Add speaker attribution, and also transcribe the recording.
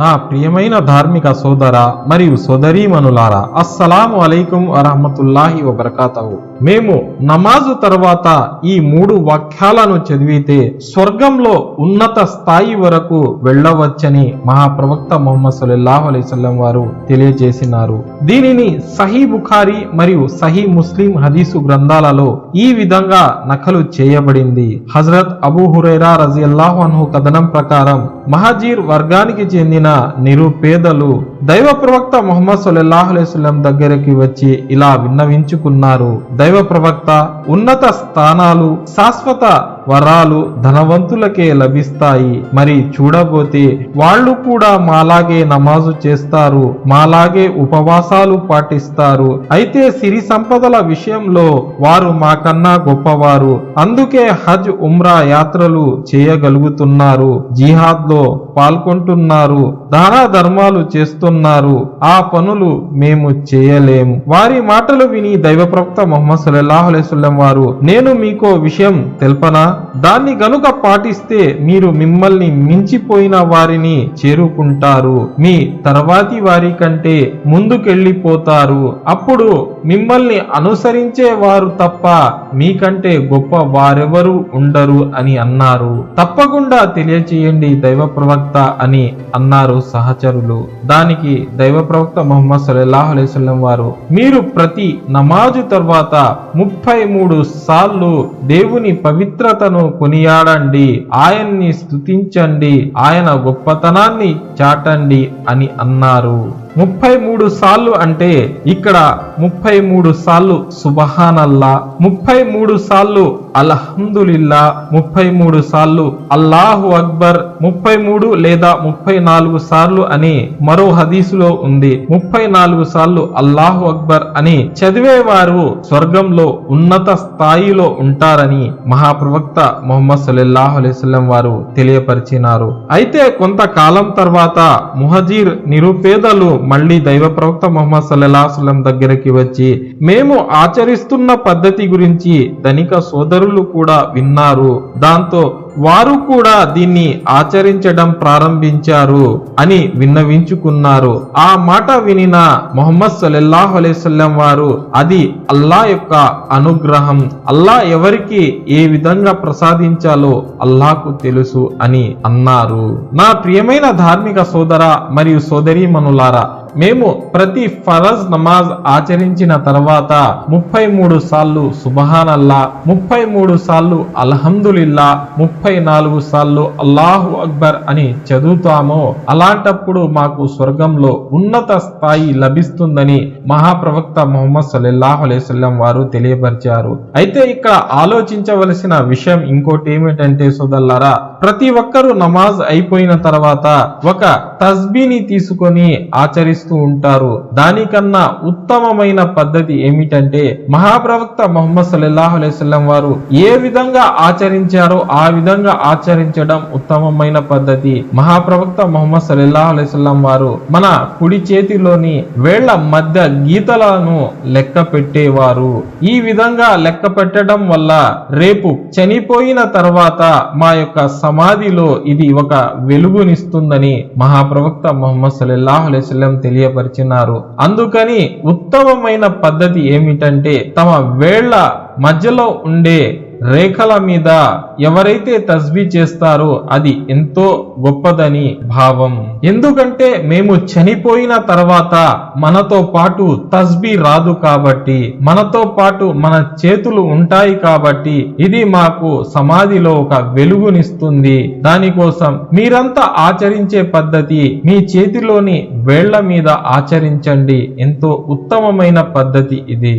Speaker 1: నా ప్రియమైన ధార్మిక సోదర మరియు సోదరీమణులారా అస్సలాము అలైకుం వరహమతుల్లాహి వబర్కాతహు. మేము నమాజు తర్వాత ఈ మూడు వాక్యాలను చదివితే స్వర్గంలో ఉన్నత స్థాయి వరకు వెళ్ళవచ్చని మహాప్రవక్త మొహమ్మద్ సల్లల్లాహు అలైవల్లం వారు తెలియజేసినారు. దీనిని సహీ బుఖారి మరియు సహీ ముస్లిం హదీసు గ్రంథాలలో ఈ విధంగా నకలు చేయబడింది. హజరత్ అబూ హురైరా రజియల్లాహు అన్హు కథనం ప్రకారం మహజీర్ వర్గానికి చెందిన నిరుపేదలు దైవ ప్రవక్త మొహమ్మద్ సల్లల్లాహు దగ్గరికి వచ్చి ఇలా విన్నవించుకున్నారు. దైవ ప్రవక్త ఉన్నత స్థానాలు శాశ్వత వరాలు ధనవంతులకే లభిస్తాయి. మరి చూడబోతే వాళ్ళు కూడా మాలాగే నమాజు చేస్తారు మాలాగే ఉపవాసాలు పాటిస్తారు. అయితే సిరి సంపదల విషయంలో వారు మాకన్నా గొప్పవారు. అందుకే హజ్ ఉమ్రా యాత్రలు చేయగలుగుతున్నారు. జిహాద్లో పాల్గొంటున్నారు దాన ధర్మాలు చేస్తున్నారు. ఆ పనులు మేము చేయలేము. వారి మాటలు విని దైవ ప్రవక్త మొహమ్మద్ సల్లాహు వారు నేను మీకో విషయం తెల్పనా? దాన్ని గనుక పాటిస్తే మీరు మిమ్మల్ని మించిపోయిన వారిని చేరుకుంటారు. మీ తర్వాతి వారి కంటే ముందుకెళ్ళిపోతారు. అప్పుడు మిమ్మల్ని అనుసరించే వారు తప్ప మీకంటే గొప్ప వారెవరు ఉండరు అని అన్నారు. తప్పకుండా తెలియచేయండి దైవ ప్రవక్త అని అన్నారు సహచరులు. దానికి దైవ ప్రవక్త మొహమ్మద్ సల్లాహు అలైవల్లం వారు మీరు ప్రతి నమాజు తర్వాత ముప్పై మూడు సార్లు దేవుని పవిత్రత పవిత్రతను కొనియాడండి. ఆయన్ని స్తుతించండి. ఆయన గొప్పతనాన్ని చాటండి అని అన్నారు. ముప్పై మూడు సార్లు అంటే ఇక్కడ ముప్పై మూడు సార్లు సుబహానల్లా ముప్పై మూడు సార్లు అల్హందులిల్లా ముప్పై మూడు సార్లు అల్లాహు అక్బర్ ముప్పై మూడు లేదా ముప్పై నాలుగు సార్లు అని మరో హదీసులో ఉంది. ముప్పై నాలుగు సార్లు అల్లాహు అక్బర్ అని చదివేవారు స్వర్గంలో ఉన్నత స్థాయిలో ఉంటారని మహాప్రవక్త మొహమ్మద్ సల్లల్లాహు అలైస్లం వారు తెలియపరిచినారు. అయితే కొంతకాలం తర్వాత ముహజీర్ నిరుపేదలు మళ్ళీ దైవ ప్రవక్త మొహమ్మద్ సల్లాహం దగ్గరికి వచ్చి మేము ఆచరిస్తున్న పద్ధతి గురించి ధనిక సోదరులు కూడా విన్నారు. దాంతో వారు కూడా దీన్ని ఆచరించడం ప్రారంభించారు అని విన్నవించుకున్నారు. ఆ మాట వినిన మొహమ్మద్ సల్లల్లాహు అలైవల్లం వారు అది అల్లా యొక్క అనుగ్రహం అల్లా ఎవరికి ఏ విధంగా ప్రసాదించాలో అల్లాకు తెలుసు అని అన్నారు. నా ప్రియమైన ధార్మిక సోదర మరియు సోదరీమణులారా మేము ప్రతి ఫరజ్ నమాజ్ ఆచరించిన తర్వాత ముప్పై మూడు సార్లు సుబహానల్లా ముప్పై మూడు సార్లు అల్హమ్దులిల్లా ముప్పై నాలుగు సార్లు అల్లాహు అక్బర్ అని చదువుతామో అలాంటప్పుడు మాకు స్వర్గంలో ఉన్నత స్థాయి లభిస్తుందని మహాప్రవక్త మొహమ్మద్ సల్లాహు అలైవల్లం వారు తెలియపరిచారు. అయితే ఇక్కడ ఆలోచించవలసిన విషయం ఇంకోటి ఏమిటంటే సోదల్లారా ప్రతి ఒక్కరూ నమాజ్ అయిపోయిన తర్వాత ఒక తస్బీని తీసుకొని ఆచరిస్తూ ఉంటారు. దానికన్నా ఉత్తమమైన పద్ధతి ఏమిటంటే మహాప్రవక్త మొహమ్మద్ సల్లాహు అలైస్లం వారు ఏ విధంగా ఆచరించారో ఆ విధంగా ఆచరించడం ఉత్తమమైన పద్ధతి. మహాప్రవక్త మొహమ్మద్ సల్లాహు అలైస్లం వారు మన కుడి చేతిలోని వేళ్ళ మధ్య గీతలను లెక్క పెట్టేవారు. ఈ విధంగా లెక్క పెట్టడం వల్ల రేపు చనిపోయిన తర్వాత మా యొక్క సమాధిలో ఇది ఒక వెలుగునిస్తుందని మహాప్రవక్త మొహమ్మద్ సల్లాహు అలైస్లం తెలియపరిచినారు. అందుకని ఉత్తమమైన పద్ధతి ఏమిటంటే తమ వేళ్ళ మధ్యలో ఉండే రేఖల మీద ఎవరైతే తస్బీ చేస్తారో అది ఎంతో గొప్పదని భావం. ఎందుకంటే మేము చనిపోయిన తర్వాత మనతో పాటు తస్బీ రాదు కాబట్టి మనతో పాటు మన చేతులు ఉంటాయి కాబట్టి ఇది మాకు సమాధిలో ఒక వెలుగునిస్తుంది. దానికోసం మీరంతా ఆచరించే పద్ధతి మీ చేతిలోని వేళ్ళ మీద ఆచరించండి. ఎంతో ఉత్తమమైన పద్ధతి ఇది.